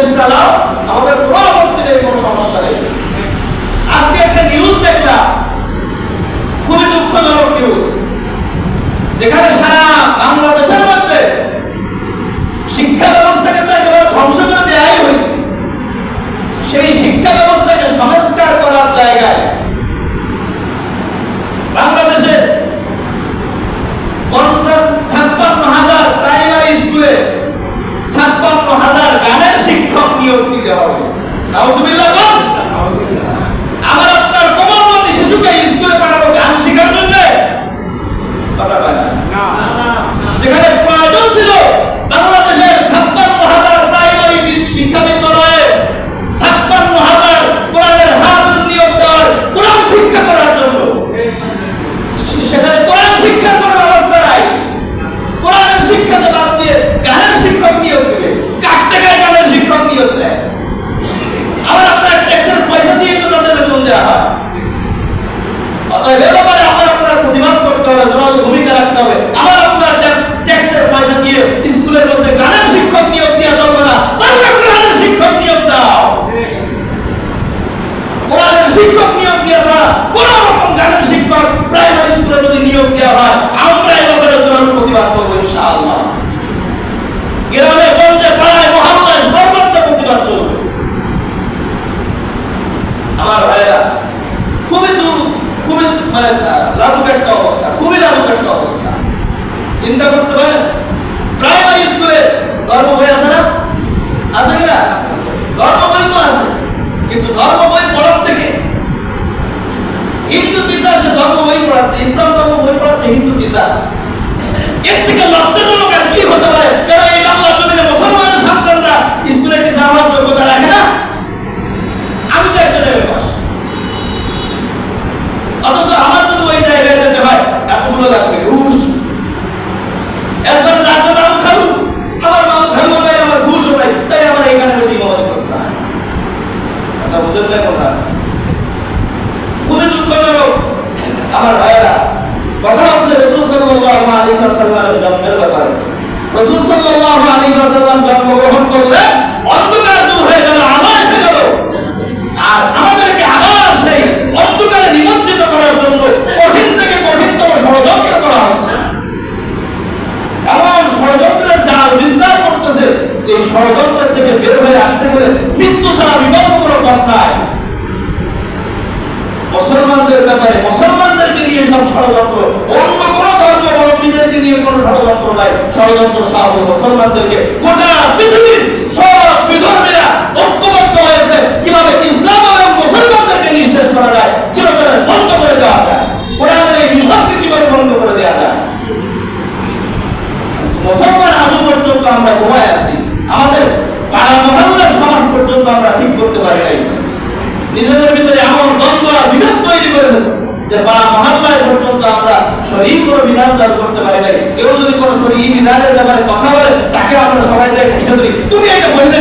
está lá. নাউজুবিল্লাহ বল। আমার আপনার কোমলমতি শিশুকে স্কুলে পাঠাবো গান শেখার জন্য কথা কয় না যেখানে প্রয়োজন ছিল বাংলাদেশের ছাপ্পান্ন হাজার প্রাইমারি শিক্ষা বিদ্যালয়ে ছাপ্পান্ন হাজার কোরআনের হাফেজ নিয়োগ দেওয়ার কোরআন শিক্ষা করার জন্য সেখানে কোরআন শিক্ষার কোনো ব্যবস্থা নাই কোরআনের শিক্ষাতে বাদ দিয়ে গানের শিক্ষক নিয়োগ দেবে কার টাকায় গানের শিক্ষক নিয়োগ দেয় আবার আপনার ট্যাক্সের পয়সা দিয়ে তো তাদের বেতন দেওয়া হয় অতএব এ ব্যাপারে আমার আপনার প্রতিবাদ করতে হবে জনগণ ভূমিকা রাখতে হবে আমার আপনার ট্যাক্সের পয়সা দিয়ে স্কুলের মধ্যে গানের শিক্ষক নিয়োগ দেওয়া চলবে না বাংলা কোরআনের শিক্ষক নিয়োগ দাও কোরআনের শিক্ষক নিয়োগ দেওয়া ছাড়া কোন রকম গানের শিক্ষক প্রাইমারি স্কুলে যদি নিয়োগ দেওয়া হয়, আমরা এ ব্যাপারে প্রতিবাদ করব ইনশাআল্লাহ। গ্রামে, গঞ্জে, পাড়ায় সর্বত্র প্রতিবাদ চলবে। আমার খুবই দূর, খুবই মানে লাজুক একটা অবস্থা, খুবই লাজুক একটা অবস্থা। চিন্তা করতে পারেন প্রাইমারি স্কুলে ধর্ম বই আছে না? আছে কি না ধর্ম বই তো আছে, কিন্তু ধর্ম হিন্দু টিচার সে ধর্ম জন্মের ব্যাপারে। রসুল সাল্লাহ আলী ওয়াসাল্লাম জন্মগ্রহণ করলে অন্ধকার ষড়যন্ত্র সব মুসলমানদেরকে গোটা পৃথিবীর সব বিধর্মীরা ঐক্যবদ্ধ হয়েছে। কীভাবে ইসলাম এবং মুসলমানদেরকে নিঃশেষ করা যায় চিরতরে বন্ধ করে দেওয়া যায়। কোরআনের এই মিশনকে কীভাবে বন্ধ করে দেওয়া যায়? মুসলমান আজও পর্যন্ত আমরা ঘুমায় আছি। আমাদের পাড়া মহল্লার সমাজ পর্যন্ত আমরা ঠিক করতে পারি নাই। নিজেদের ভিতরে এমন দ্বন্দ্ব আর বিভেদ তৈরি করে যে পাড়া মহল্লায় পর্যন্ত আমরা শরীর কোনো বিধান চালু করতে পারি নাই। শরীর বিধানের ব্যাপারে কথা বলে তাকে আমরা সবাই ঘেসে ধরি। তুমি এটা বললে